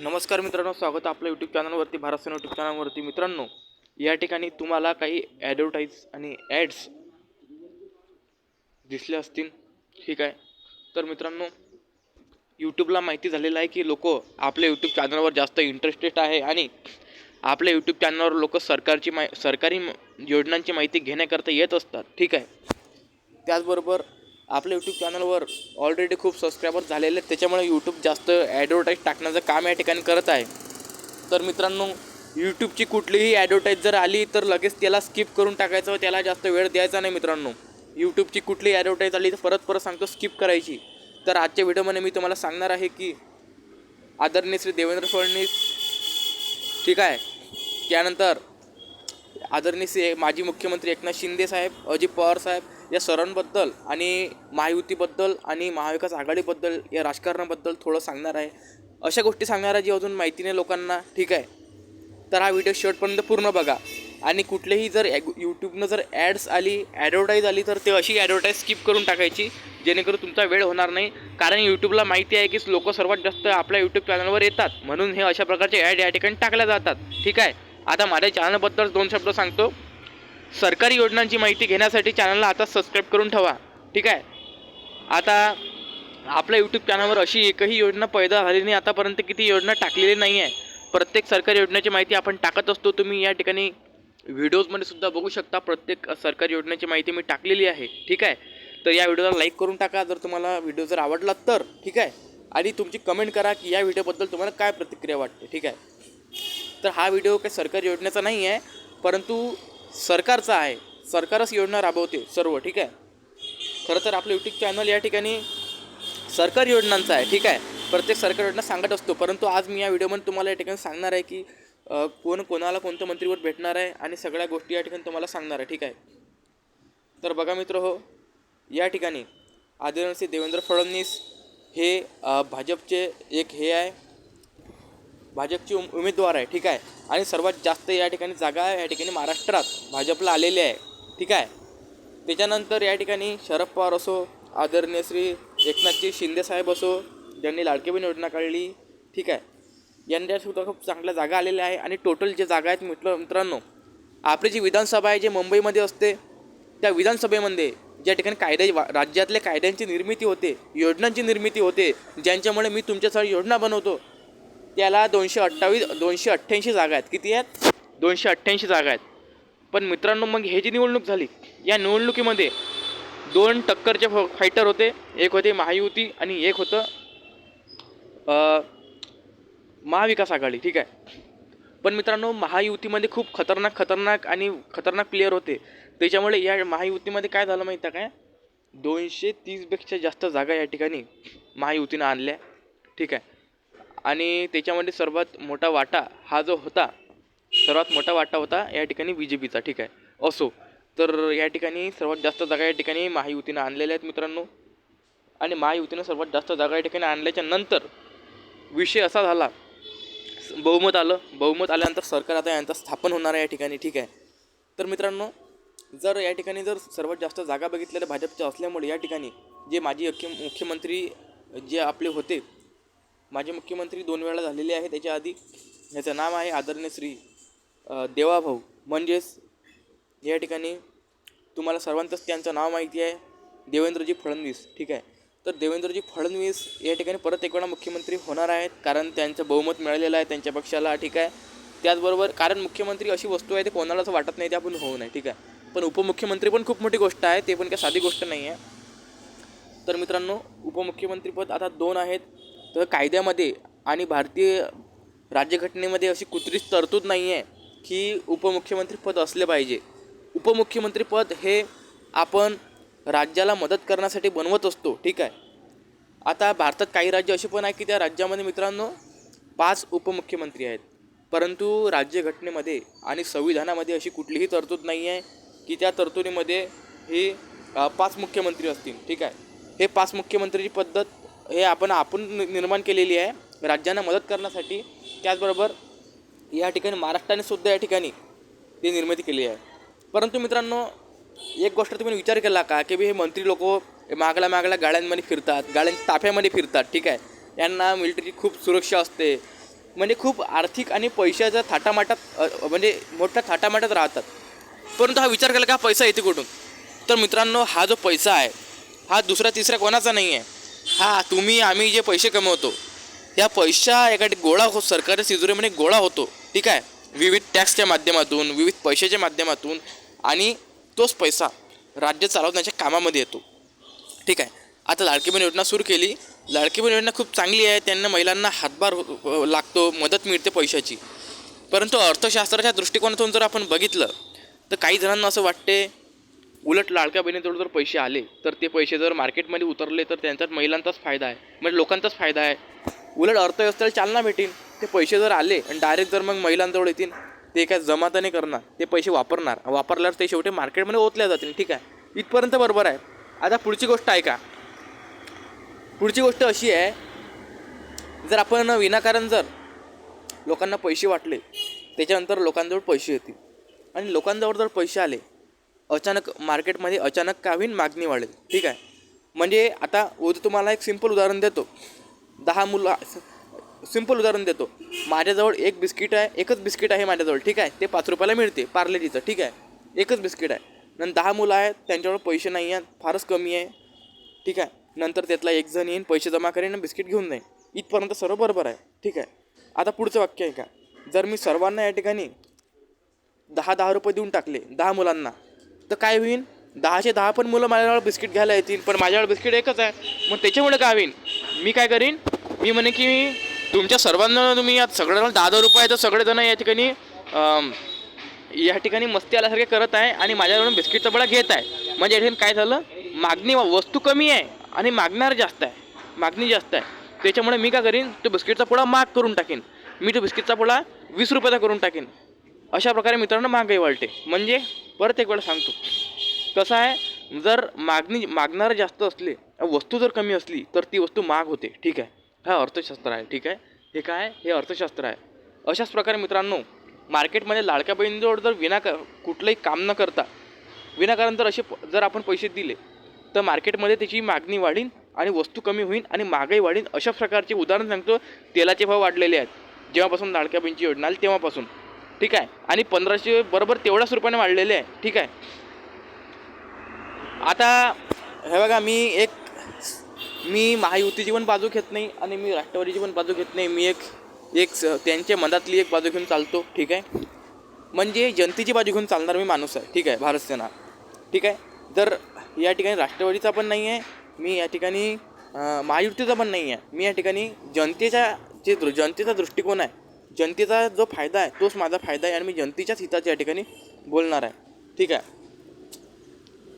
नमस्कार मित्रांनो स्वागत आपल्या यूट्यूब चॅनलवरती भारत सेना यूट्यूब चॅनलवरती मित्रांनो या ठिकाणी तुम्हाला काही ॲडव्हर्टाईज आणि ॲड्स दिसले असतील. ठीक आहे. तर मित्रांनो यूट्यूबला माहिती झालेलं आहे की लोक आपल्या यूट्यूब चॅनलवर जास्त इंटरेस्टेड आहे आणि आपल्या यूट्यूब चॅनलवर लोक सरकारची माहि सरकारी म- योजनांची माहिती घेण्याकरता येत असतात. ठीक आहे. त्याचबरोबर आपल्या यूट्यूब चॅनलवर ऑलरेडी खूप सबस्क्रायबर झालेले आहेत. त्याच्यामुळे यूट्यूब जास्त ॲडव्हर्टाईज टाकण्याचं काम या ठिकाणी करत आहे. तर मित्रांनो यूट्यूबची कुठलीही ॲडव्हर्टाईज जर आली तर लगेच त्याला स्किप करून टाकायचं व त्याला जास्त वेळ द्यायचा नाही मित्रांनो. यूट्यूबची कुठलीही ॲडव्हर्टाईज आली तर परत परत सांगतो स्किप करायची. तर आजच्या व्हिडिओमध्ये मी तुम्हाला सांगणार आहे की आदरणीय श्री देवेंद्र फडणवीस ठीक आहे? त्यानंतर आदरणीय श्री माजी मुख्यमंत्री एकनाथ शिंदे साहेब अजित पवार साहेब या सरांबद्दल आणि महायुतीबद्दल आणि महाविकास आघाडीबद्दल या राजकारणाबद्दल थोडं सांगणार आहे. अशा गोष्टी सांगणार आहे जी अजून माहिती नाही लोकांना ठीक आहे. तर हा व्हिडिओ शेवटपर्यंत पूर्ण बघा. आणि कुठलेही जर ॲग- यूट्यूबनं जर ॲड्स आली ॲडव्हर्टाईज आली तर ते अशी ॲडव्हर्टाईज स्किप करून टाकायची जेणेकरून तुमचा वेळ होणार नाही. कारण यूट्यूबला माहिती आहे की लोक सर्वात जास्त आपल्या यूट्यूब चॅनलवर येतात. म्हणून हे अशा प्रकारचे ॲड या ठिकाणी टाकल्या जातात. ठीक आहे? आता माझ्या चॅनलबद्दल दोन शब्द सांगतो. सरकारी योजनांची माहिती घेण्यासाठी चॅनलला आता सबस्क्राईब करून ठेवा. ठीक आहे? आता आपल्या यूट्यूब चॅनलवर अशी एकही योजना पैदा झाली नाही. आतापर्यंत किती योजना टाकलेली नाही आहे प्रत्येक सरकारी योजनेची माहिती आपण टाकत असतो. तुम्ही या ठिकाणी व्हिडिओजमध्ये सुद्धा बघू शकता. प्रत्येक सरकारी योजनेची माहिती मी टाकलेली आहे. ठीक आहे? तर या व्हिडिओला लाईक करून टाका. जर तुम्हाला व्हिडिओ जर आवडला तर. ठीक आहे? आणि तुमची कमेंट करा की या व्हिडिओबद्दल तुम्हाला काय प्रतिक्रिया वाटते? ठीक आहे? तर हा व्हिडिओ काही सरकारी योजनेचा नाही आहे परंतु सरकारचा आहे. सरकारच योजना राबवते सर्व ठीक आहे? खरं तर आपलं यूट्यूब चॅनल या ठिकाणी सरकारी योजनांचा आहे ठीक आहे? प्रत्येक सरकारी योजना सांगत असतो परंतु आज मी या व्हिडिओमध्ये तुम्हाला या ठिकाणी सांगणार आहे की कोण कोणाला कोणतं मंत्रीवर भेटणार आहे आणि सगळ्या गोष्टी या ठिकाणी तुम्हाला सांगणार आहे ठीक आहे? तर बघा मित्र हो या ठिकाणी आदिवासी देवेंद्र फडणवीस हे भाजपचे एक हे आहे. भाजपची उम उमेदवार आहे ठीक आहे? आणि सर्वात जास्त या ठिकाणी जागा या ठिकाणी महाराष्ट्रात भाजपला आलेली आहे ठीक आहे? त्याच्यानंतर या ठिकाणी शरद पवार असो आदरणीय श्री एकनाथजी शिंदेसाहेब असो ज्यांनी लाडकी बहीण योजना काढली ठीक आहे? यांच्यासुद्धा खूप चांगल्या जागा आलेल्या आहे आणि टोटल जे जागा आहेत मित्र मित्रांनो आपली जी विधानसभा आहे जे मुंबईमध्ये असते त्या विधानसभेमध्ये ज्या ठिकाणी कायदे वा- राज्यातल्या कायद्यांची निर्मिती होते योजनांची निर्मिती होते ज्यांच्यामुळे मी तुमच्यासाठी योजना बनवतो त्याला दोनशे अठ्ठावीस दोनशे अठ्ठ्याऐंशी जागा आहेत. किती आहेत? दोनशे अठ्ठ्याऐंशी जागा आहेत. पण मित्रांनो मग हे जी निवडणूक झाली या निवडणुकीमध्ये दोन टक्करचे फ फायटर होते. एक होते महायुती आणि एक होतं महाविकास आघाडी. ठीक आहे? पण मित्रांनो महायुतीमध्ये खूप खतरनाक खतरनाक आणि खतरनाक प्लेयर होते. त्याच्यामुळे या महायुतीमध्ये काय झालं माहिती आहे काय दोनशे तीसपेक्षा जास्त जागा या ठिकाणी महायुतीनं आणल्या. ठीक आहे? आणि त्याच्यामध्ये सर्वात मोठा वाटा हा जो होता सर्वात मोठा वाटा होता या ठिकाणी बी जे पीचा ठीक आहे? असो तर या ठिकाणी सर्वात जास्त जागा या ठिकाणी महायुतीनं आणलेल्या आहेत मित्रांनो. आणि महायुतीनं सर्वात जास्त जागा या ठिकाणी आणल्याच्या नंतर विषय असा झाला बहुमत आलं. बहुमत आल्यानंतर सरकार आता यांचं स्थापन होणार आहे या ठिकाणी ठीक आहे? तर मित्रांनो जर या ठिकाणी जर सर्वात जास्त जागा बघितलेल्या भाजपच्या असल्यामुळे या ठिकाणी जे माजी मुख्यमंत्री जे आपले होते माजी मुख्यमंत्री दोन वेळा झालेले आहे त्याच्या आधी ह्याचं नाव आहे आदरणीय श्री देवाभाऊ. म्हणजेच या ठिकाणी तुम्हाला सर्वांतच त्यांचं नाव माहिती आहे. देवेंद्रजी फडणवीस. ठीक आहे? तर देवेंद्रजी फडणवीस या ठिकाणी परत एक वेळा मुख्यमंत्री होणार आहेत. कारण त्यांचं बहुमत मिळालेलं आहे त्यांच्या पक्षाला. ठीक आहे? त्याचबरोबर कारण मुख्यमंत्री अशी वस्तू आहे ते कोणाला असं वाटत नाही ते आपण होऊ नये. ठीक आहे? पण उपमुख्यमंत्री पण खूप मोठी गोष्ट आहे. ते पण काही साधी गोष्ट नाही आहे. तर मित्रांनो उपमुख्यमंत्रीपद आता दोन आहेत. तर कायद्यामध्ये आणि भारतीय राज्यघटनेमध्ये अशी कुत्रीच तरतूद नाही आहे की उपमुख्यमंत्रीपद असले पाहिजे. उपमुख्यमंत्रीपद हे आपण राज्याला मदत करण्यासाठी बनवत असतो ठीक आहे? आता भारतात काही राज्य असे पण आहे की त्या राज्यामध्ये मित्रांनो पाच उपमुख्यमंत्री आहेत. परंतु राज्यघटनेमध्ये आणि संविधानामध्ये अशी कुठलीही तरतूद नाही आहे की त्या तरतुदीमध्ये हे पाच मुख्यमंत्री असतील ठीक आहे? हे पाच मुख्यमंत्रीची पद्धत हे आपण आपण नि- निर्माण केलेली आहे. राज्यांना मदत करण्यासाठी त्याचबरोबर या ठिकाणी महाराष्ट्राने सुद्धा या ठिकाणी ती निर्मिती केली आहे. परंतु मित्रांनो एक गोष्ट तुम्ही विचार केला का की बी हे मंत्री लोक मागल्या मागल्या गाड्यांमध्ये फिरतात गाड्यांच्या ताफ्यामध्ये फिरतात ठीक आहे? यांना मिलिटरीची खूप सुरक्षा असते. म्हणजे खूप आर्थिक आणि पैशाच्या थाटामाटात म्हणजे मोठ्या थाटामाटात राहतात. परंतु हा विचार केला का पैसा येते कुठून? तर मित्रांनो हा जो पैसा आहे हा दुसरा तिसरा कोणाचा नाही आहे हा तुम्ही आम्ही जे पैसे कमवतो या पैसा एका गोळा हो सरकारी तिजोरीमध्ये म्हणजे गोळा होतो. ठीक आहे? विविध टॅक्सच्या माध्यमातून विविध पैशाच्या माध्यमातून आणि तोच पैसा राज्य चालवण्याच्या कामामध्ये येतो. ठीक आहे? आता लाडकी बहीण योजना सुरू केली. लाडकी बहीण योजना खूप चांगली आहे. त्यांना महिलांना हातभार हो, हो, हो, लागतो मदत मिळते पैशाची. परंतु अर्थशास्त्राच्या दृष्टिकोनातून जर आपण बघितलं तर काही जणांना असं वाटते उलट लाडक्या बहिणीजवळ जर पैसे आले तर ते पैसे जर मार्केटमध्ये उतरले तर त्यांच्यात महिलांचाच फायदा आहे. म्हणजे लोकांचाच फायदा आहे. उलट अर्थव्यवस्थेला चालना भेटेन. ते पैसे जर आले आणि डायरेक्ट जर मग महिलांजवळ येतील ते काय जमा तर नाही करणार. ते पैसे वापरणार. वापरल्यावर ते शेवटी मार्केटमध्ये ओतल्या जातील. ठीक आहे? इथपर्यंत बरोबर आहे. आता पुढची गोष्ट आहे का? पुढची गोष्ट अशी आहे जर आपण विनाकारण जर लोकांना पैसे वाटले त्याच्यानंतर लोकांजवळ पैसे येतील. आणि लोकांजवळ जर पैसे आले अचानक मार्केटमध्ये अचानक का होईन मागणी वाढेल? ठीक आहे. म्हणजे आता उद तुम्हाला एक सिंपल उदाहरण देतो. दहा मुलं सिंपल उदाहरण देतो. माझ्याजवळ एक बिस्किट आहे एकच बिस्किट आहे माझ्याजवळ ठीक आहे. ते पाच रुपयाला मिळते पार्लेजीचं ठीक आहे. एकच बिस्किट आहे. नंतर दहा मुलं आहेत त्यांच्याजवळ पैसे नाही आहेत फारच कमी आहे ठीक आहे. नंतर त्यातला एक जण येईन पैसे जमा करेन बिस्किट घेऊन जाईन. इथपर्यंत सर्व बरोबर आहे ठीक आहे. आता पुढचं वाक्य आहे का जर मी सर्वांना या ठिकाणी दहा दहा रुपये देऊन टाकले दहा मुलांना तर काय होईल दहाचे दहा पण मुलं माझ्याजवळ बिस्किट घ्यायला येतील पण माझ्याजवळ बिस्किट एकच आहे. मग त्याच्यामुळे काय होईल मी काय करीन? मी म्हणे की तुमच्या सर्वांना तुम्ही यात सगळ्यांना दहा दहा रुपये तर सगळेजण या ठिकाणी या ठिकाणी मस्ती आल्यासारखे करत आहे आणि माझ्याकडून बिस्किटचा बडा घेत आहे. म्हणजे या ठिकाणी काय झालं? मागणी वस्तू कमी आहे आणि मागणार जास्त आहे. मागणी जास्त आहे. त्याच्यामुळे मी काय करीन? तो बिस्किटचा पुडा माग करून टाकीन. मी तो बिस्किटचा पुडा वीस रुपयाचा करून टाकीन. अशा प्रकारे मित्रांनो महागाई वाढते. म्हणजे परत एक वेळा सांगतो. कसं आहे जर मागणी मागणारं जास्त असले वस्तू जर कमी असली तर ती वस्तू महाग होते. ठीक आहे. हा अर्थशास्त्र आहे. ठीक आहे. हे काय आहे? हे अर्थशास्त्र आहे. अशाच प्रकारे मित्रांनो मार्केटमध्ये लाडक्या बहिणीजवळ जर विना कुठलंही काम न करता विनाकारण जर असे प- जर आपण पैसे दिले तर मार्केटमध्ये त्याची मागणी वाढीन आणि वस्तू कमी होईल आणि महागाई वाढीन. अशा प्रकारचे उदाहरण सांगतो. तेलाचे भाव वाढलेले आहेत. जेव्हापासून लाडक्या बहिणीची योजना आली तेव्हापासून. ठीक आहे. आणि पंधराशे बरोबर तेवढ्याच रुपयाने वाढलेले आहे. ठीक आहे. आता हे बघा मी एक मी महायुतीची पण बाजू घेत नाही आणि मी राष्ट्रवादीची पण बाजू घेत नाही. मी एक एक स- त्यांच्या मनातली एक बाजू घेऊन चालतो. ठीक आहे. म्हणजे जनतेची बाजू घेऊन चालणार मी माणूस आहे. ठीक आहे. भारत सेना. ठीक आहे. जर या ठिकाणी राष्ट्रवादीचा पण नाही आहे मी या ठिकाणी महायुतीचा पण नाही आहे. मी या ठिकाणी जनतेच्या जे दृ जनतेचा दृष्टिकोन आहे जनतेचा जो फायदा आहे तोच माझा फायदा आहे आणि मी जनतेच्याच हिताच्या या ठिकाणी बोलणार आहे. ठीक आहे?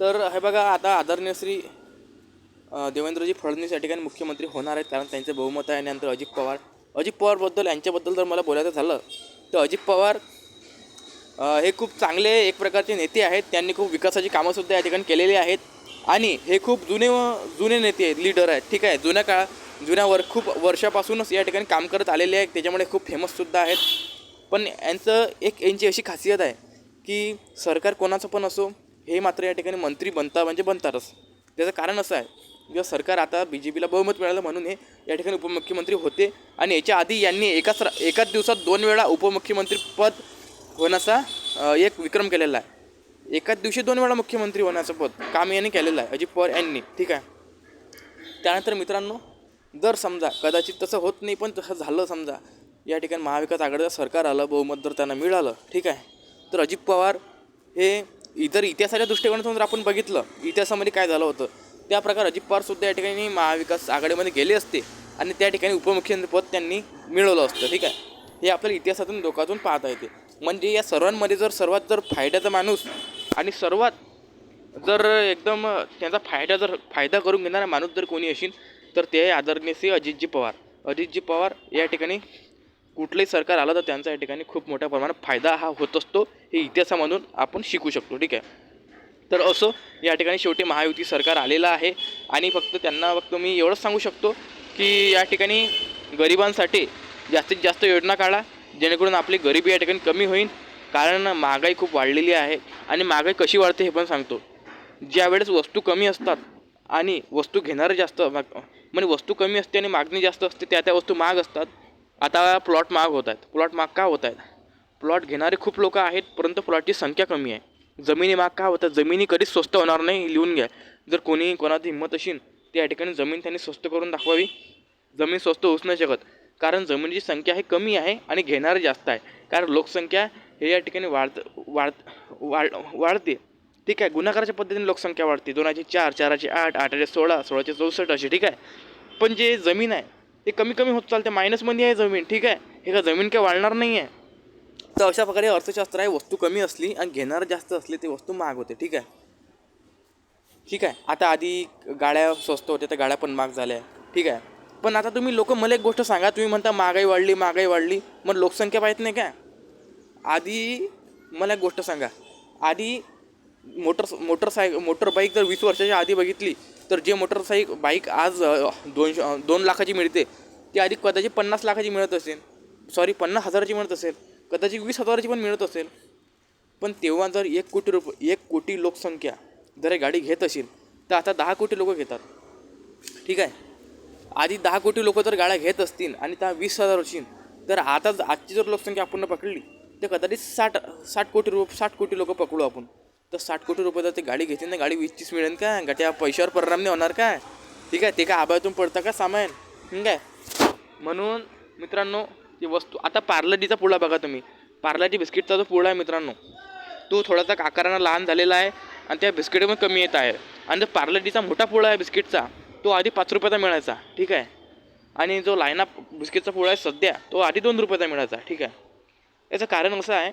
तर हे बघा आता आदरणीय श्री देवेंद्रजी फडणवीस या ठिकाणी मुख्यमंत्री होणार आहेत कारण त्यांचे बहुमत आहे आणि नंतर अजित पवार. अजित पवारबद्दल यांच्याबद्दल जर मला बोलायचं झालं तर अजित पवार हे खूप चांगले एक प्रकारचे नेते आहेत. त्यांनी खूप विकासाची कामंसुद्धा या ठिकाणी केलेली आहेत. आणि हे खूप जुने जुने नेते आहेत लीडर आहेत. ठीक आहे? जुन्या काळात जुन्या वर खूप वर्षापासूनच या ठिकाणी काम करत आलेले आहेत. त्याच्यामुळे खूप फेमससुद्धा आहेत. पण यांचं एक यांची अशी खासियत आहे की सरकार कोणाचं पण असो हे मात्र या ठिकाणी मंत्री बनता म्हणजे बनतातच. त्याचं कारण असं आहे किंवा सरकार आता बी जे पीला बहुमत मिळालं म्हणून हे या ठिकाणी उपमुख्यमंत्री होते आणि याच्या आधी यांनी एकाच एकाच दिवसात दोन वेळा उपमुख्यमंत्री पद होण्याचा एक विक्रम केलेला आहे. एकाच दिवशी दोन वेळा मुख्यमंत्री होण्याचं पद काम यांनी केलेलं आहे अजित पवार यांनी. ठीक आहे? त्यानंतर मित्रांनो जर समजा कदाचित तसं होत नाही पण तसं झालं समजा या ठिकाणी महाविकास आघाडीचं सरकार आलं बहुमत जर त्यांना मिळालं ठीक आहे. तर अजित पवार हे इतर इतिहासाच्या दृष्टिकोनातून जर आपण बघितलं इतिहासामध्ये काय झालं होतं त्या प्रकारे अजित पवारसुद्धा या ठिकाणी महाविकास आघाडीमध्ये गेले असते आणि त्या ठिकाणी उपमुख्यमंत्रीपद त्यांनी मिळवलं असतं ठीक आहे. हे आपल्याला इतिहासातून लोकातून पाहता येते. म्हणजे या सर्वांमध्ये जर सर्वात जर फायद्याचा माणूस आणि सर्वात जर एकदम त्यांचा फायदा जर फायदा करून घेणारा माणूस जर कोणी असेल तर ते आहे आदरणीय श्री अजितजी पवार. अजितजी पवार या ठिकाणी कुठलंही सरकार आलं तर त्यांचा या ठिकाणी खूप मोठ्या प्रमाणात फायदा हा होत असतो हे इतिहासामधून आपण शिकू शकतो ठीक आहे? तर असो या ठिकाणी शेवटी महायुती सरकार आलेलं आहे आणि फक्त त्यांना फक्त मी एवढंच सांगू शकतो की या ठिकाणी गरिबांसाठी जास्तीत जास्त योजना काढा जेणेकरून आपली गरिबी या ठिकाणी कमी होईल. कारण महागाई खूप वाढलेली आहे आणि महागाई कशी वाढते हे पण सांगतो. ज्यावेळेस वस्तू कमी असतात आणि वस्तू घेणारे जास्त म्हणजे वस्तू कमी असते आणि मागणी जास्त असते त्या त्या वस्तू महाग असतात. आता प्लॉट महाग होत आहेत. प्लॉट महाग का होत आहेत? प्लॉट घेणारे खूप लोक आहेत परंतु प्लॉटची संख्या कमी आहे. जमिनी महाग का होतात जमिनी कधीच स्वस्त होणार नाही लिहून घ्या. जर कोणी कोणाची हिंमत असेल त्या या ठिकाणी जमीन त्यांनी स्वस्त करून दाखवावी. जमीन स्वस्त होऊच नाही शकत. कारण जमिनीची संख्या ही कमी आहे आणि घेणारे जास्त आहे. कारण लोकसंख्या हे या ठिकाणी वाढत वाढ वाढ वाढते. ठीक आहे गुणाकाराच्या पद्धतीने लोकसंख्या वाढते. दोनाचे चार चाराचे आठ आठाचे सोळा सोळाचे चौसष्ट असे ठीक आहे. पण जे जमीन आहे ते कमी कमी होत चालते. मायनसमध्ये आहे जमीन ठीक आहे. हे का जमीन काय वाढणार नाही आहे तर अशा प्रकारे अर्थशास्त्र आहे वस्तू कमी असली आणि घेणारं जास्त असली ते वस्तू महाग होते ठीक आहे. ठीक आहे. आता आधी गाड्या स्वस्त होत्या त्या गाड्या पण महाग झाल्या ठीक आहे. पण आता तुम्ही लोक मला एक गोष्ट सांगा तुम्ही म्हणता महागाई वाढली महागाई वाढली मग लोकसंख्या पाहत नाही का आधी मला एक गोष्ट सांगा. आधी मोटर मोटरसायक मोटर बाईक जर वीस वर्षाच्या आधी बघितली तर जे मोटरसाईक बाईक आज दोनशे दोन लाखाची मिळते ती आधी कदाचित पन्नास लाखाची मिळत असेल. सॉरी पन्नास हजाराची मिळत असेल. कदाचित वीस हजाराची पण मिळत असेल. पण तेव्हा जर एक कोटी रुप एक कोटी लोकसंख्या जर ही गाडी घेत असेल तर आता दहा कोटी लोक घेतात. ठीक आहे? आधी दहा कोटी लोक जर गाड्या घेत असतील आणि त्या वीस हजार असतील तर आता आजची जर लोकसंख्या आपण पकडली तर कदाचित साठ साठ कोटी रुप साठ कोटी लोक पकडू आपण. तर साठ कोटी रुपये ते गाडी घेते ना गाडी वीस तीस मिळेल का का त्या पैशावर परिणाम नाही होणार काय? ठीक आहे? ते काय आभाळातून पडतं का सामान? ठीक आहे म्हणून मित्रांनो ती वस्तू आता पार्लजीचा पुडा बघा तुम्ही. पार्लाटी बिस्किटचा जो पुडा आहे मित्रांनो तो थोडासा आकारानं लहान झालेला आहे आणि त्या बिस्किटमध्ये कमी येत आहे. आणि जो पार्लजीचा मोठा पोळा आहे बिस्किटचा तो आधी पाच रुपयाचा मिळायचा ठीक आहे? आणि जो लायना बिस्किटचा पोळा आहे सध्या तो आधी दोन रुपयाचा मिळायचा ठीक आहे? याचं कारण असं आहे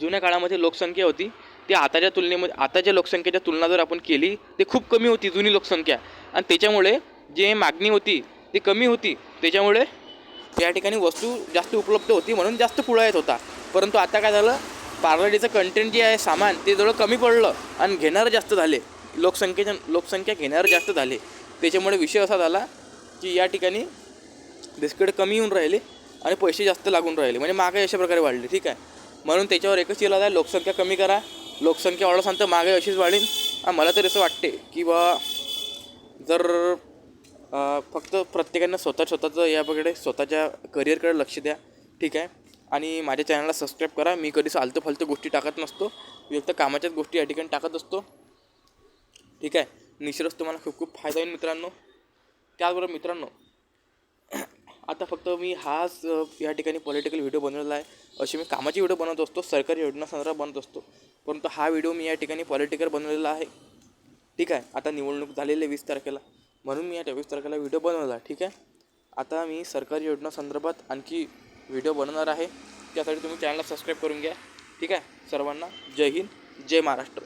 जुन्या काळामध्ये लोकसंख्या होती ते आताच्या तुलनेमध्ये आताच्या लोकसंख्येच्या तुलना जर आपण केली ते खूप कमी होती जुनी लोकसंख्या. आणि त्याच्यामुळे जे मागणी होती ती कमी होती. त्याच्यामुळे या ठिकाणी वस्तू जास्त उपलब्ध होती म्हणून जास्त पुढं येत होता. परंतु आता काय झालं? पार्लडीचं कंटेंट जे आहे सामान ते जवळ कमी पडलं आणि घेणारं जास्त झाले. लोकसंख्येच्या लोकसंख्या घेणारं जास्त झाले. त्याच्यामुळे विषय असा झाला की या ठिकाणी बिस्किट कमी येऊन राहिले आणि पैसे जास्त लागून राहिले. म्हणजे महागाई अशा प्रकारे वाढली. ठीक आहे? म्हणून त्याच्यावर एकच इलाज आहे लोकसंख्या कमी करा. लोकसंख्या वाढत सांगतं मागे अशीच वाढेल मला तरी असं वाटते की बा जर फक्त प्रत्येकानं स्वतः स्वतःचं याकडे स्वतःच्या करिअरकडे लक्ष द्या. ठीक आहे? आणि माझ्या चॅनलला सबस्क्राईब करा. मी कधीच फालतू फालतू गोष्टी टाकत नसतो. मी फक्त कामाच्याच गोष्टी या ठिकाणी टाकत असतो. ठीक आहे? निश्चितच तुम्हाला खूप खूप फायदा होईल मित्रांनो. त्याचबरोबर मित्रांनो आता फक्त मी हाच या ठिकाणी पॉलिटिकल व्हिडिओ बनवलेला आहे. असे मी कामाचे व्हिडिओ बनवत असतो सरकारी योजना संदर्भात बनवत असतो. परंतु हा व्हिडिओ मी या ठिकाणी पॉलिटिकल बनवलेला आहे. ठीक आहे आता निवडणूक झालेली आहे वीस तारखेला. म्हणून मी या वीस तारखेला व्हिडिओ बनवला ठीक आहे? आता मी सरकारी योजना संदर्भात आणखी व्हिडिओ बनवणार आहे. त्यासाठी तुम्ही चॅनलला सबस्क्राईब करून घ्या. ठीक आहे? सर्वांना जय हिंद जय महाराष्ट्र.